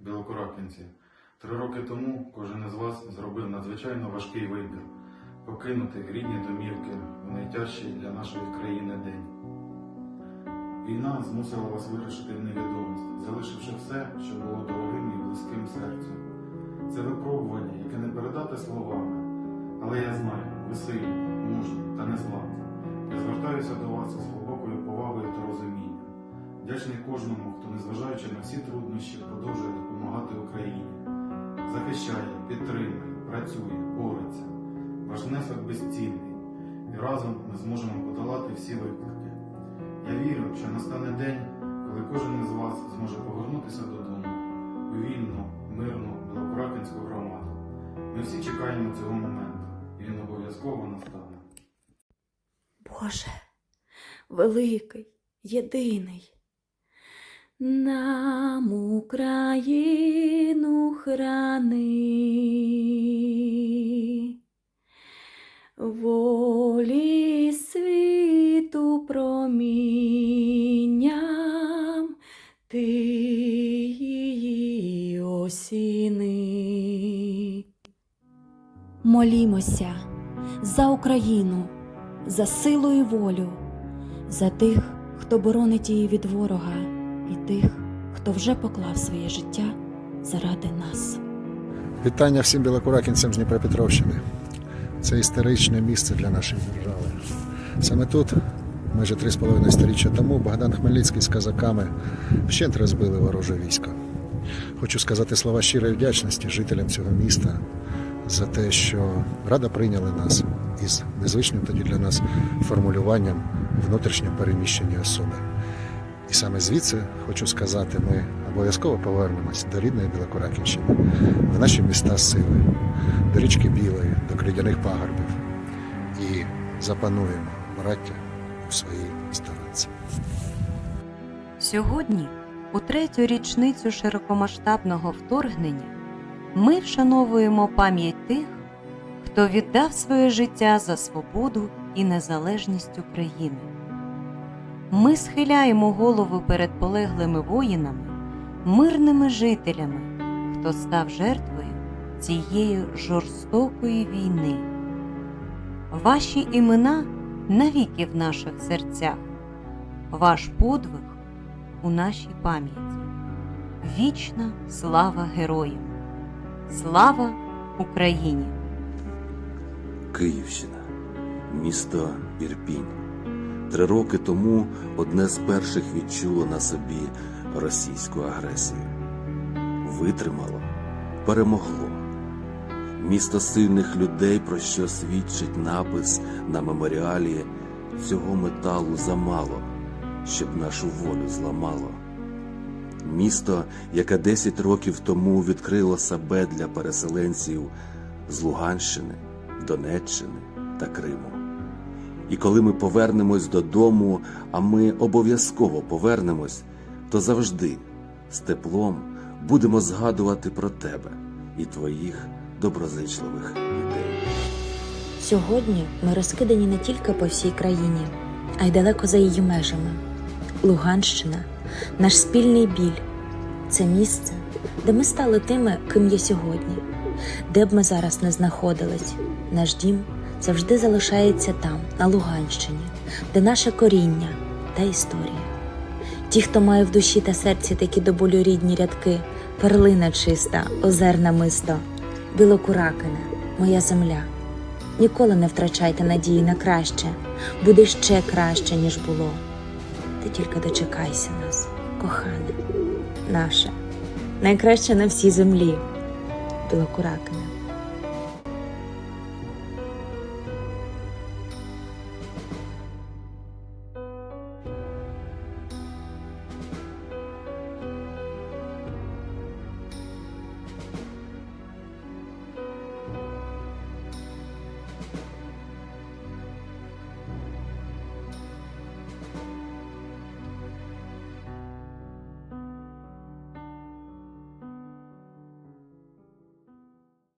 білокуракинці. Три роки тому кожен із вас зробив надзвичайно важкий вибір покинути рідні домівки в найтяжчий для нашої країни день. Війна змусила вас вирішити в невідомість, залишивши все, що було дорогим і близьким серцю. Це випробування, яке не передати словами, але я знаю, ви сильні, мужні та незламні. Я звертаюся до вас із глибокою повагою та розумінням. Вдячний кожному, хто, незважаючи на всі труднощі, продовжує допомагати Україні. Захищає, підтримує, працює, бореться. Ваш внесок безцінний, і разом ми зможемо подолати всі виклики. Я вірю, що настане день, коли кожен із вас зможе повернутися додому у вільну, мирну Білокуракинську громаду. Ми всі чекаємо цього моменту, і він обов'язково настане. Боже, великий, єдиний. Нам Україну храни, волі світу промінням ти її осіни. Молімося за Україну, за силу і волю, за тих, хто боронить її від ворога, і тих, хто вже поклав своє життя заради нас. Вітання всім білокуракінцям з Дніпропетровщини. Це історичне місце для нашої держави. Саме тут, майже три з половиною сторіччя тому, Богдан Хмельницький з казаками вщент розбили вороже військо. Хочу сказати слова щирої вдячності жителям цього міста за те, що рада прийняли нас із незвичним тоді для нас формулюванням внутрішньо переміщені особи. І саме звідси хочу сказати, ми обов'язково повернемось до рідної Білокураківщини, в наші міста сили, до річки Білої, до кридяних пагорбів і запануємо браття у своїй сторонці. Сьогодні, у третю річницю широкомасштабного вторгнення, ми вшановуємо пам'ять тих, хто віддав своє життя за свободу і незалежність України. Ми схиляємо голову перед полеглими воїнами, мирними жителями, хто став жертвою цієї жорстокої війни. Ваші імена навіки в наших серцях, ваш подвиг у нашій пам'яті. Вічна слава героям! Слава Україні! Київщина, місто Ірпінь. Три роки тому одне з перших відчуло на собі російську агресію. Витримало, перемогло. Місто сильних людей, про що свідчить напис на меморіалі цього металу замало, щоб нашу волю зламало. Місто, яке 10 років тому відкрило себе для переселенців з Луганщини, Донеччини та Криму. І коли ми повернемось додому, а ми обов'язково повернемось, то завжди з теплом будемо згадувати про тебе і твоїх доброзичливих людей. Сьогодні ми розкидані не тільки по всій країні, а й далеко за її межами. Луганщина, наш спільний біль це місце, де ми стали тими, ким є сьогодні. Де б ми зараз не знаходились, наш дім завжди залишається там, на Луганщині, де наше коріння та історія. Ті, хто має в душі та серці такі до болю рідні рядки, перлина чиста, озерна мисто, білокуракине, моя земля. Ніколи не втрачайте надії на краще, буде ще краще, ніж було. Ти тільки дочекайся нас, кохане, наше, найкраще на всій землі, білокуракине.